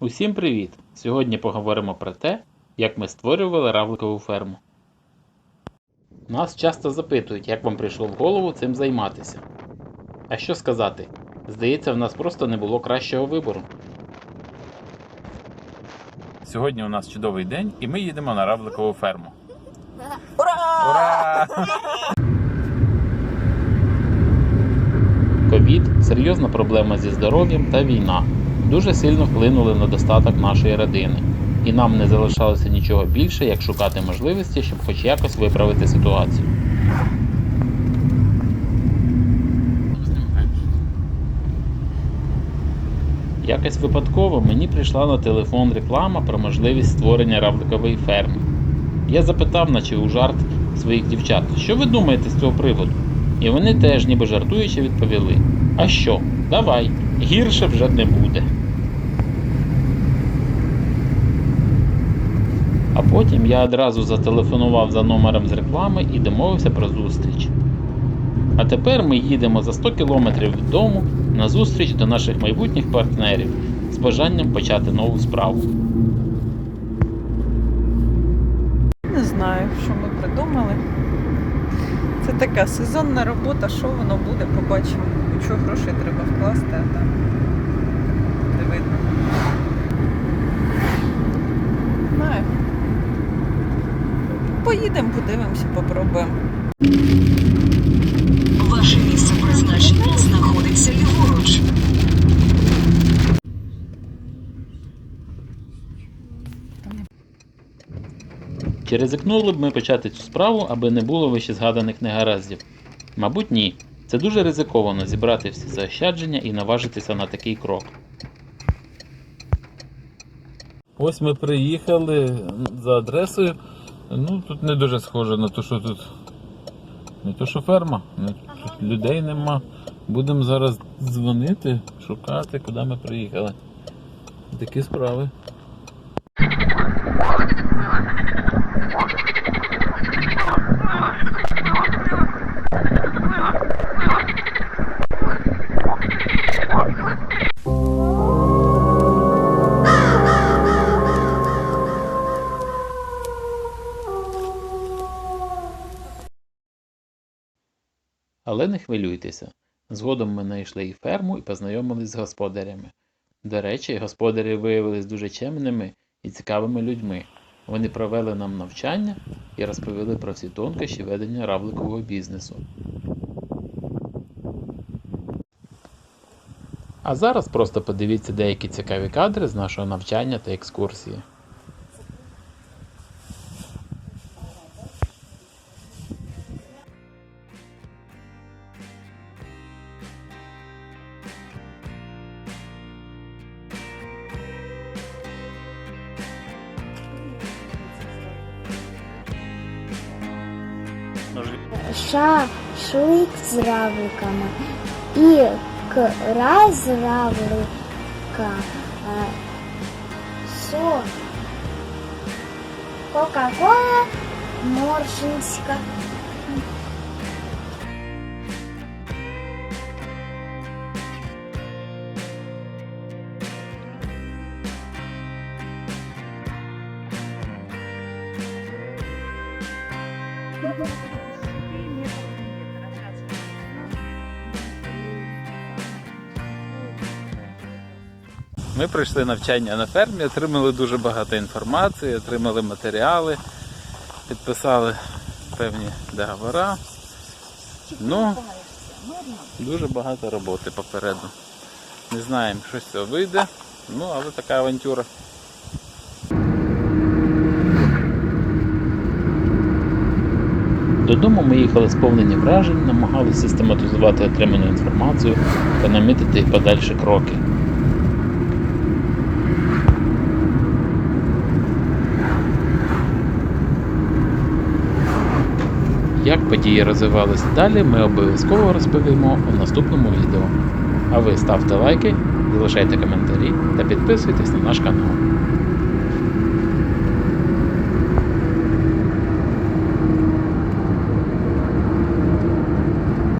Усім привіт! Сьогодні поговоримо про те, як ми створювали равликову ферму. Нас часто запитують, як вам прийшло в голову цим займатися. А що сказати? Здається, в нас просто не було кращого вибору. Сьогодні у нас чудовий день, і ми їдемо на равликову ферму. Ура! Ура! Ковід, серйозна проблема зі здоров'ям та війна дуже сильно вплинули на достаток нашої родини, і нам не залишалося нічого більше, як шукати можливості, щоб хоч якось виправити ситуацію. Якось випадково мені прийшла на телефон реклама про можливість створення равликової ферми. Я запитав, наче у жарт своїх дівчат, що ви думаєте з цього приводу? І вони теж, ніби жартуючи, відповіли: А що, давай, гірше вже не буде. А потім я одразу зателефонував за номером з реклами і домовився про зустріч. А тепер ми їдемо за 100 кілометрів від дому на зустріч до наших майбутніх партнерів з бажанням почати нову справу. Не знаю, що ми придумали. Це така сезонна робота, що воно буде, побачимо. Що грошей треба вкласти, а там не видно. Знаю. Поїдемо, подивимося, попробуємо. Ваше місце призначення знаходиться ліворуч. Чи ризикнули б ми почати цю справу, аби не було вище згаданих негараздів? Мабуть, ні. Це дуже ризиковано зібрати всі заощадження і наважитися на такий крок. Ось ми приїхали за адресою. Ну, тут не дуже схоже на те, що тут не то, що ферма, тут людей нема. Будемо зараз дзвонити, шукати, куди ми приїхали. Такі справи. Але не хвилюйтеся. Згодом ми знайшли і ферму і познайомились з господарями. До речі, господарі виявились дуже чемними і цікавими людьми. Вони провели нам навчання і розповіли про всі тонкощі ведення равликового бізнесу. А зараз просто подивіться деякі цікаві кадри з нашого навчання та екскурсії. Шашлик з равликами і край з равлика, е, со, Кока-Кола, Моршинська. Ми пройшли навчання на фермі, отримали дуже багато інформації, отримали матеріали, підписали певні договори. Ну, дуже багато роботи попереду. Не знаємо, що з цього вийде, ну але така авантюра. Додому ми їхали сповнені вражень, намагалися систематизувати отриману інформацію та намітити подальші кроки. Як події розвивалися далі, ми обов'язково розповімо у наступному відео. А ви ставте лайки, залишайте коментарі та підписуйтесь на наш канал.